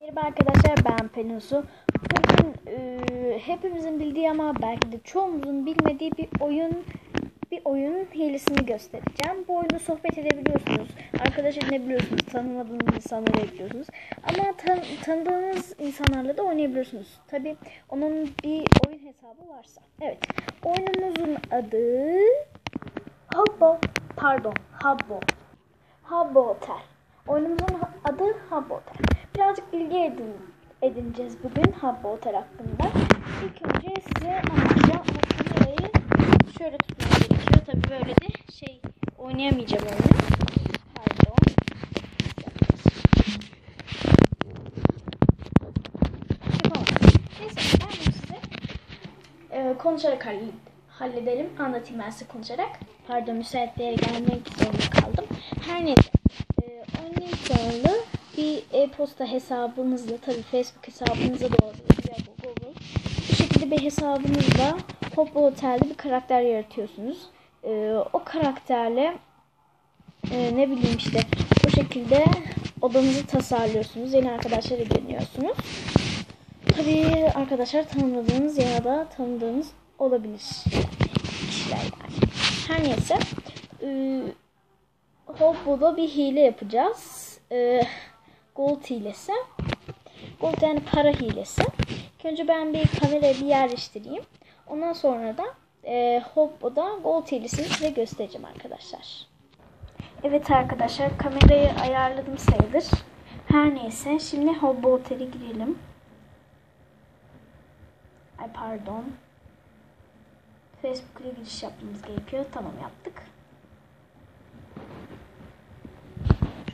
Merhaba arkadaşlar ben Pelinsu. Bugün e, hepimizin bildiği ama belki de çoğumuzun bilmediği bir oyun bir oyunun hilesini göstereceğim. Bu oyunda sohbet edebiliyorsunuz. Arkadaş edinebiliyorsunuz. Tanımadığınız insanları ekliyorsunuz. Ama tan- tanıdığınız insanlarla da oynayabiliyorsunuz. Tabi onun bir oyun hesabı varsa. Evet. Oyunumuzun adı Habbo. Pardon. Habbo. Habbo Hotel. Oyunumuzun adı Hotel. Birazcık bilgi edin, edineceğiz bugün Habbo Hotel hakkında. İlk önce size anlatacağım kamerayı şöyle tutmam gerekiyor. Tabii böyle de şey oynayamayacağım oyunu. Pardon. Neyse ben bunu size e, konuşarak halle- halledelim. Anlatayım ben size konuşarak. Pardon müsait bir yere gelmek zorunda kaldım. Her neyse. E, oyunun sonunda bir e-posta hesabınızla tabii Facebook hesabınıza da olabilir. Google. Bu şekilde bir hesabınızla Hoppa Otel'de bir karakter yaratıyorsunuz. E, o karakterle e, ne bileyim işte bu şekilde odanızı tasarlıyorsunuz. Yeni arkadaşlar ediniyorsunuz. Tabii arkadaşlar tanımadığınız ya da tanıdığınız olabilir kişiler yani. Her neyse. Ee, Hoppo'da bir hile yapacağız. Ee, gold hilesi. Gold yani para hilesi. Önce ben bir kamerayı bir yerleştireyim. Ondan sonra da e, Hoppo'da gold hilesini size göstereceğim arkadaşlar. Evet arkadaşlar kamerayı ayarladım sayılır. Her neyse şimdi Hobbo Otel'e girelim. Ay pardon. Facebook'a giriş yapmamız gerekiyor. Tamam yaptık.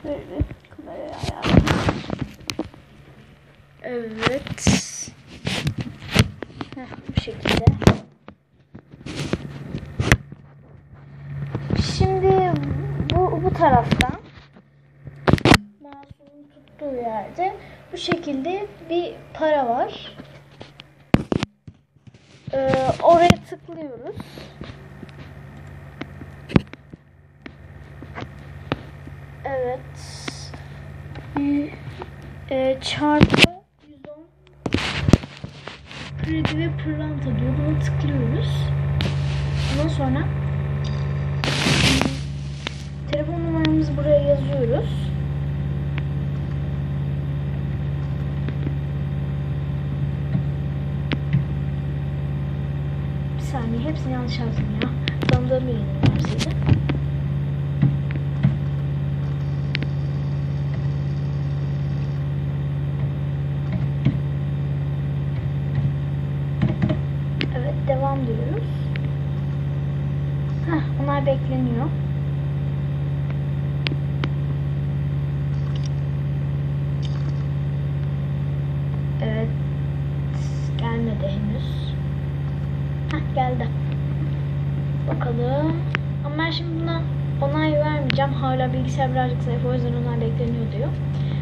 Şöyle. Evet. Heh, bu şekilde. Şimdi bu, bu taraftan mouse'un tuttuğu yerde bu şekilde bir para var. Ee, oraya tıklıyoruz. Evet. Y- e, çarpı 110 kredi ve pırlanta diyor. Buna tıklıyoruz. Ondan sonra telefon numaramızı buraya yazıyoruz. Bir saniye hepsini yanlış yazdım ya. Tanıdığım birini var size. Evet devam diyoruz. Heh, onlar bekleniyor. Evet. Gelmedi henüz. Heh, geldi. Bakalım. Ama ben şimdi buna onay vermeyeceğim. Hala bilgisayar birazcık zayıf o yüzden onay bekleniyor diyor.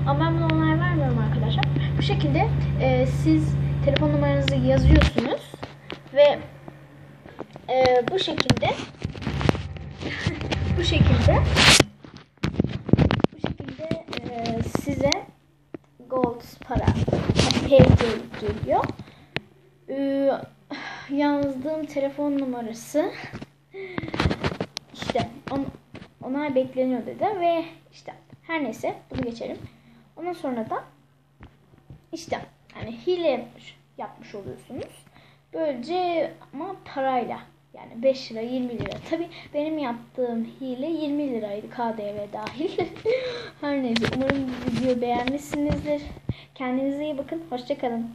Ama ben buna onay vermiyorum arkadaşlar. Bu şekilde e, siz telefon numaranızı yazıyorsunuz ve e, bu şekilde bu şekilde bu şekilde e, size gold para hediye geliyor. Ee, yazdığım telefon numarası işte on, onay bekleniyor dedi ve işte her neyse bunu geçelim. Ondan sonra da işte hani hile yapmış, yapmış oluyorsunuz. Böylece ama parayla yani 5 lira 20 lira. Tabi benim yaptığım hile 20 liraydı KDV dahil. Her neyse umarım bu videoyu beğenmişsinizdir. Kendinize iyi bakın. Hoşçakalın.